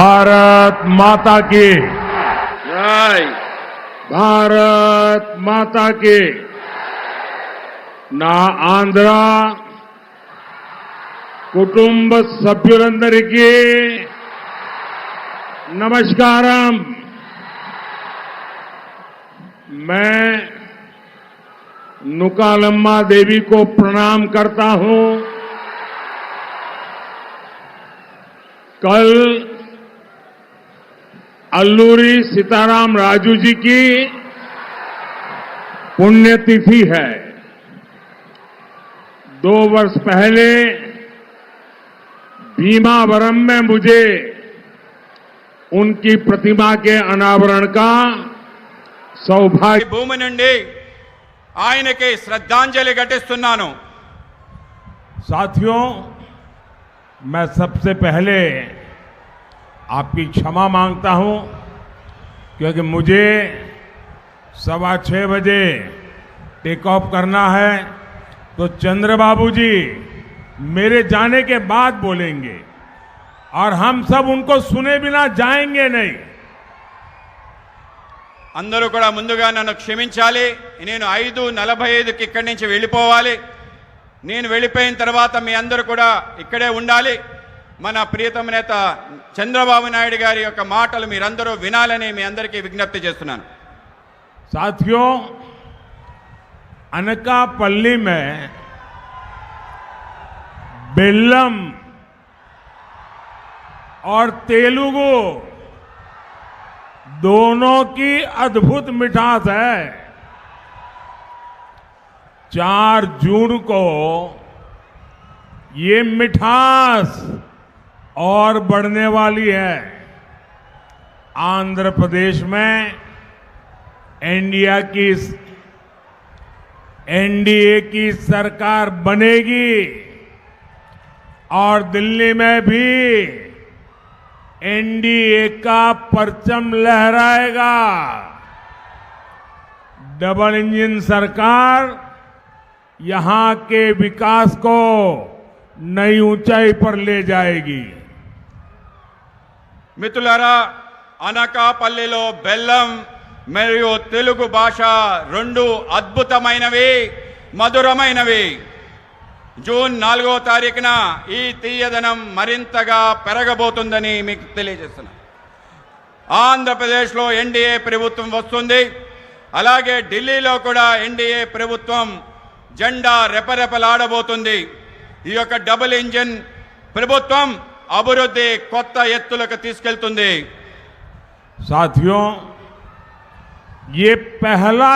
भारत माता की జై భారత్ మాతాకి నా ఆంధ్ర కుటుంబ సభ్యులందరికీ నమస్కారం मैं नुकालम्मा देवी को प्रणाम करता हूं कल अल्लूरी सीताराम राजू जी की पुण्यतिथि है दो वर्ष पहले भीमावरम में मुझे उनकी प्रतिमा के अनावरण का ఈ सौभाग्य భూమి నుండి ఆయనకి శ్రద్ధాంజలి ఘటిస్తున్నాను साथियों मैं सबसे पहले आपकी क्षमा मांगता हूं क्योंकि मुझे सवा छह बजे टेक ऑफ करना है तो चंद्रबाबू जी मेरे जाने के बाद बोलेंगे और हम सब उनको सुने बिना जाएंगे नहीं అందరూ కూడా ముందుగా నన్ను క్షమించాలి నేను ఐదు నలభై ఐదుకి ఇక్కడి నుంచి వెళ్ళిపోవాలి నేను వెళ్ళిపోయిన తర్వాత మీ అందరూ కూడా ఇక్కడే ఉండాలి మన ప్రియతమ నేత చంద్రబాబు నాయుడు గారి యొక్క మాటలు మీరందరూ వినాలని మీ అందరికీ విజ్ఞప్తి చేస్తున్నాను साथियों अनकापल्ली में बेल्लम और तेलुगु दोनों की अद्भुत मिठास है चार जून को ये मिठास और बढ़ने वाली है। आंध्र प्रदेश में इंडिया की एनडीए की सरकार बनेगी और दिल्ली में भी एनडीए का परचम लहराएगा। डबल इंजन सरकार यहाँ के विकास को नई ऊंचाई पर ले जाएगी। మిత్రులారా అనకాపల్లిలో బెల్లం మరియు తెలుగు భాష రెండు అద్భుతమైనవి మధురమైనవి. జూన్ నాలుగో తారీఖున ఈ తీయదనం మరింతగా పెరగబోతుందని మీకు తెలియజేస్తున్నా. ఆంధ్రప్రదేశ్లో ఎన్డీఏ ప్రభుత్వం వస్తుంది. అలాగే ఢిల్లీలో కూడా ఎన్డీఏ ప్రభుత్వం జెండా రెపరెపలాడబోతుంది. ఈ యొక్క డబుల్ ఇంజిన్ ప్రభుత్వం అభివృద్ధి కొత్త ఎత్తులకు తీసుకెళ్తుంది साथियों ये पहला